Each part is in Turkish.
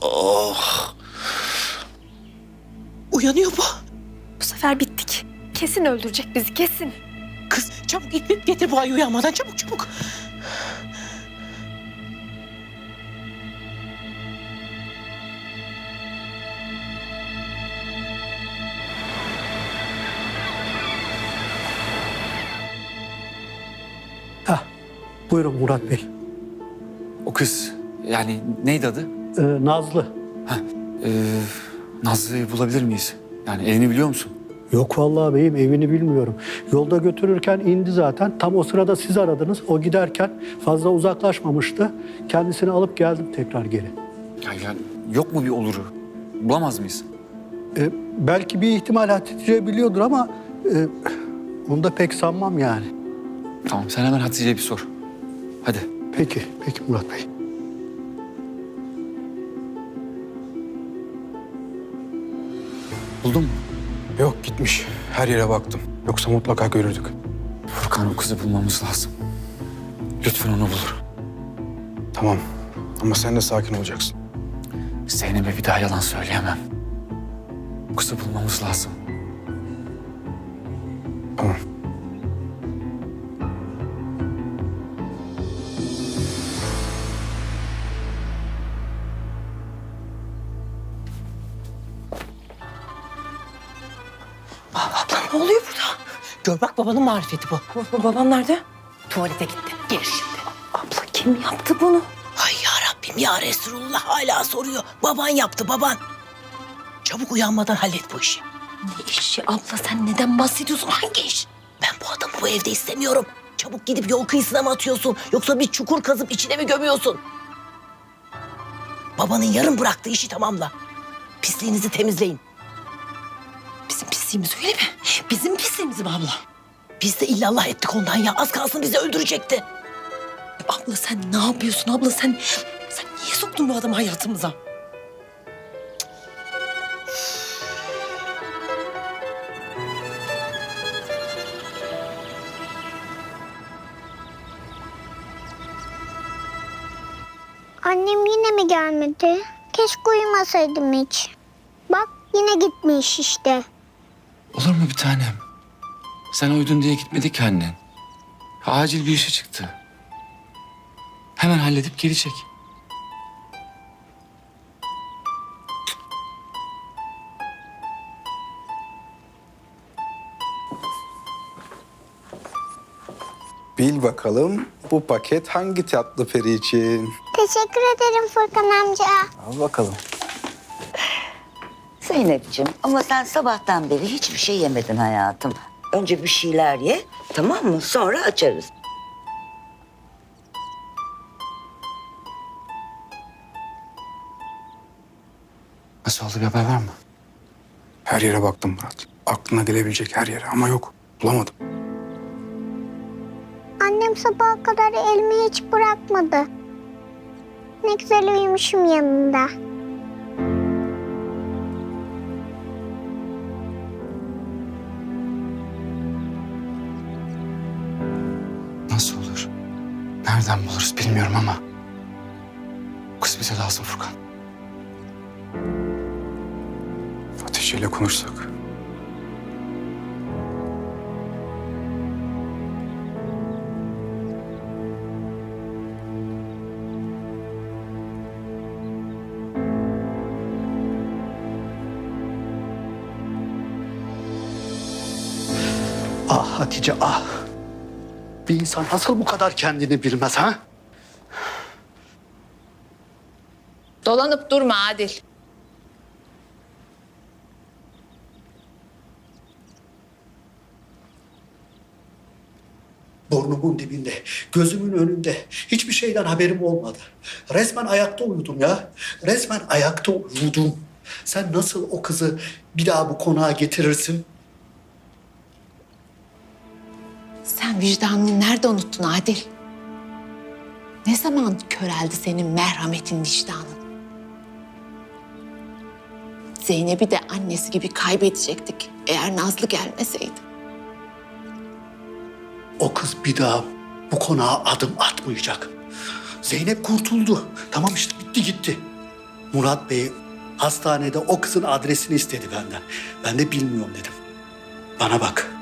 Oh. Uyanıyor bu. Bu sefer bittik. Kesin öldürecek bizi kesin. Kız çabuk git git getir bu ayı uyanmadan çabuk çabuk. Hah, buyurun Murat Bey. O kız yani neydi adı? Ee, Nazlı. Ee, Nazlı'yı bulabilir miyiz? Yani evini biliyor musun? Yok vallahi beyim evini bilmiyorum. Yolda götürürken indi zaten. Tam o sırada siz aradınız. O giderken fazla uzaklaşmamıştı. Kendisini alıp geldim tekrar geri. Ya, yani yok mu bir oluru? Bulamaz mıyız? Ee, belki bir ihtimal Hatice biliyordur ama e, onu da pek sanmam yani. Tamam sen hemen Hatice'ye bir sor. Hadi. Peki, peki Murat Bey. Buldun mu? Yok gitmiş. Her yere baktım. Yoksa mutlaka görürdük. Furkan o kızı bulmamız lazım. Lütfen onu bulur. Tamam. Ama sen de sakin olacaksın. Zeynep'e bir daha yalan söyleyemem. O kızı bulmamız lazım. Tamam. Gör bak babanın marifeti bu. babam nerede? Tuvalete gitti. Gel şimdi. Abla kim yaptı bunu? Ay ya Rabbim ya Resulullah hala soruyor. Baban yaptı baban. Çabuk uyanmadan hallet bu işi. Ne işi abla sen neden bahsediyorsun? Hangi iş? Ben bu adamı bu evde istemiyorum. Çabuk gidip yol kıyısına mı atıyorsun? Yoksa bir çukur kazıp içine mi gömüyorsun? Babanın yarım bıraktığı işi tamamla. Pisliğinizi temizleyin. Bizim pisliğimiz öyle mi? Bizim mi abla? Biz de illallah ettik ondan ya. Az kalsın bizi öldürecekti. Abla sen ne yapıyorsun abla sen? Sen niye soktun bu adamı hayatımıza? Annem yine mi gelmedi? Keşke uyumasaydım hiç. Bak yine gitmiş işte. Olur mu bir tanem? Sen uydun diye gitmedi ki annen. Acil bir işe çıktı. Hemen halledip gelecek. Bil bakalım bu paket hangi tatlı peri için? Teşekkür ederim Furkan amca. Al bakalım. Zeynep'ciğim ama sen sabahtan beri hiçbir şey yemedin hayatım. Önce bir şeyler ye tamam mı? Sonra açarız. Nasıl oldu bir haber var mı? Her yere baktım Murat. Aklına gelebilecek her yere ama yok. Bulamadım. Annem sabaha kadar elimi hiç bırakmadı. Ne güzel uyumuşum yanında. Nereden buluruz bilmiyorum ama... Kız bize lazım Furkan. Hatice ile konuşsak. Ah Hatice ah. Bir insan nasıl bu kadar kendini bilmez ha? Dolanıp durma Adil. Burnumun dibinde, gözümün önünde. Hiçbir şeyden haberim olmadı. Resmen ayakta uyudum ya. Resmen ayakta uyudum. Sen nasıl o kızı bir daha bu konağa getirirsin? Sen vicdanını nerede unuttun Adil? Ne zaman köreldi senin merhametin vicdanın? Zeynep'i de annesi gibi kaybedecektik eğer Nazlı gelmeseydi. O kız bir daha bu konağa adım atmayacak. Zeynep kurtuldu. Tamam işte bitti gitti. Murat Bey hastanede o kızın adresini istedi benden. Ben de bilmiyorum dedim. Bana bak.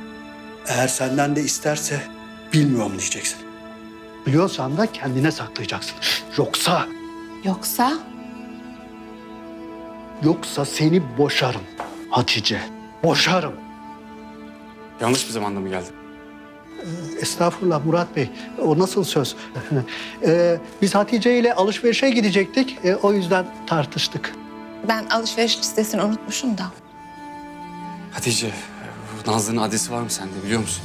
Eğer senden de isterse bilmiyorum diyeceksin. Biliyorsan da kendine saklayacaksın. Yoksa, Yoksa yoksa seni boşarım Hatice. Boşarım. Yanlış bir zamanda mı geldin? Estağfurullah Murat Bey. O nasıl söz? Ee, biz Hatice ile alışverişe gidecektik. Ee, o yüzden tartıştık. ben alışveriş listesini unutmuşum da. Hatice, Nazlı'nın adresi var mı sende biliyor musun?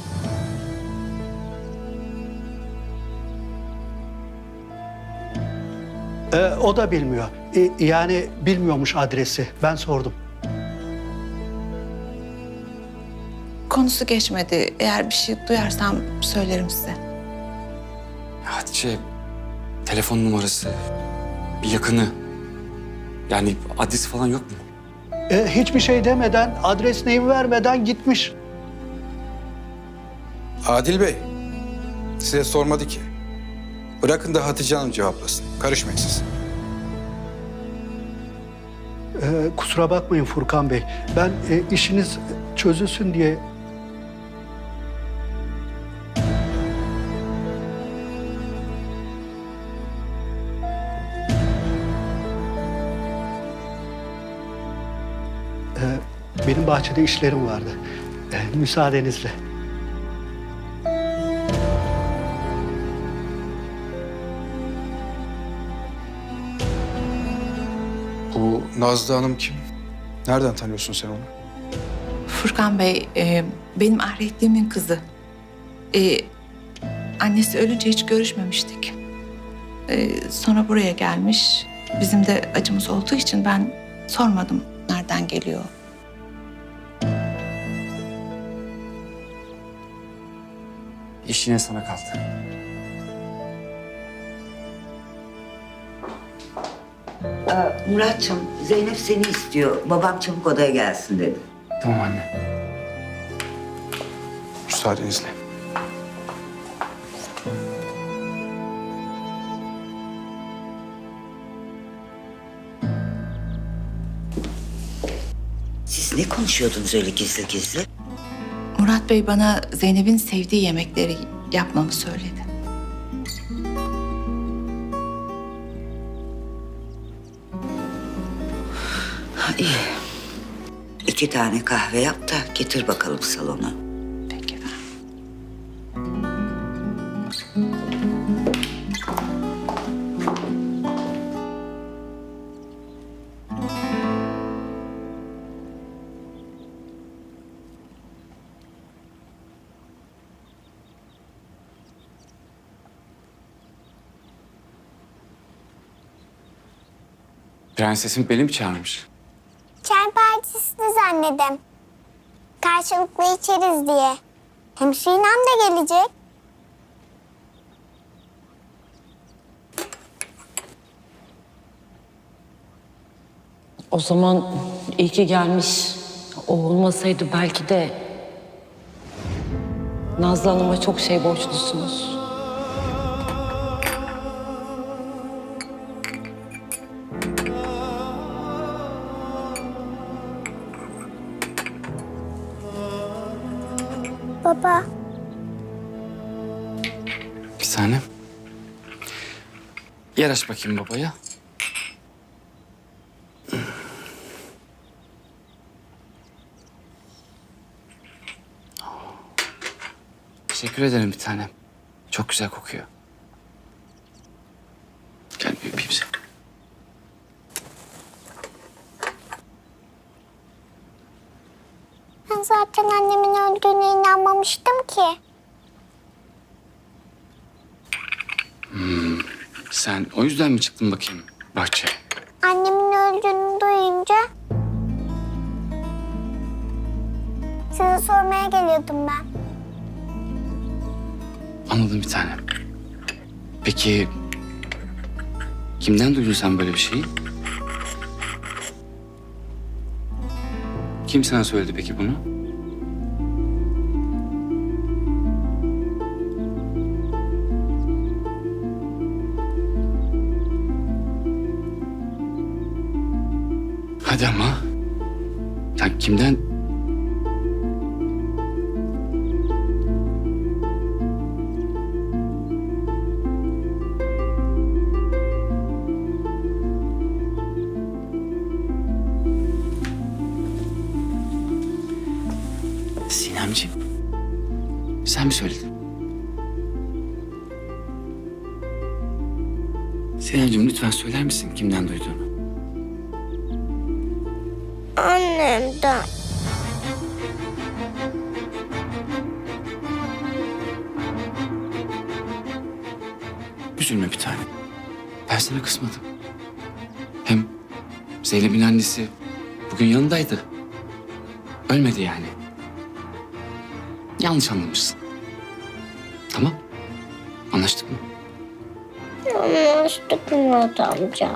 Ee, o da bilmiyor. Ee, yani bilmiyormuş adresi. Ben sordum. Konusu geçmedi. Eğer bir şey duyarsam söylerim size. Hatice, telefon numarası, bir yakını. Yani adresi falan yok mu? Ee, hiçbir şey demeden, adres neyimi vermeden gitmiş. Adil Bey, size sormadı ki. Bırakın da Hatice Hanım cevaplasın. Karışmayın siz. Ee, kusura bakmayın Furkan Bey. Ben e, işiniz çözülsün diye benim bahçede işlerim vardı. Ee, müsaadenizle. Bu Nazlı Hanım kim? Nereden tanıyorsun sen onu? Furkan Bey, e, benim ahretliğimin kızı. E, annesi ölünce hiç görüşmemiştik. E, sonra buraya gelmiş. Bizim de acımız olduğu için ben sormadım nereden geliyor. İş yine sana kaldı. Muratçım Zeynep seni istiyor. Babam çabuk odaya gelsin dedi. Tamam anne. Müsaadenizle. Siz ne konuşuyordunuz öyle gizli gizli? Murat Bey bana Zeynep'in sevdiği yemekleri yapmamı söyledi. Ha, iyi. İki tane kahve yap da getir bakalım salona. Prensesim beni mi çağırmış? Çay partisini zannedem. Karşılıklı içeriz diye. Hem Sinem de gelecek. O zaman iyi ki gelmiş. O olmasaydı belki de Nazlı Hanım'a çok şey borçlusunuz. Baba, Bir saniye. Yer aç bakayım babaya. Teşekkür ederim bir tanem. Çok güzel kokuyor. Gel bir öpeyim seni. Zaten annemin öldüğüne inanmamıştım ki. Sen o yüzden mi çıktın bakayım bahçeye? Annemin öldüğünü duyunca... Size sormaya geliyordum ben. Anladım bir tanem. Peki kimden duydun sen böyle bir şeyi? Kim sana söyledi peki bunu? Hadi ama. Sen kimden... Sinemciğim. Sen mi söyledin? Sinemciğim lütfen söyler misin kimden duyduğunu? Annemden. Üzülme bir tane. Ben sana kısmadım. Hem Zeynep'in annesi bugün yanındaydı. Ölmedi yani. Yanlış anlamışsın. Tamam. Anlaştık mı? Anlaştık Murat amca.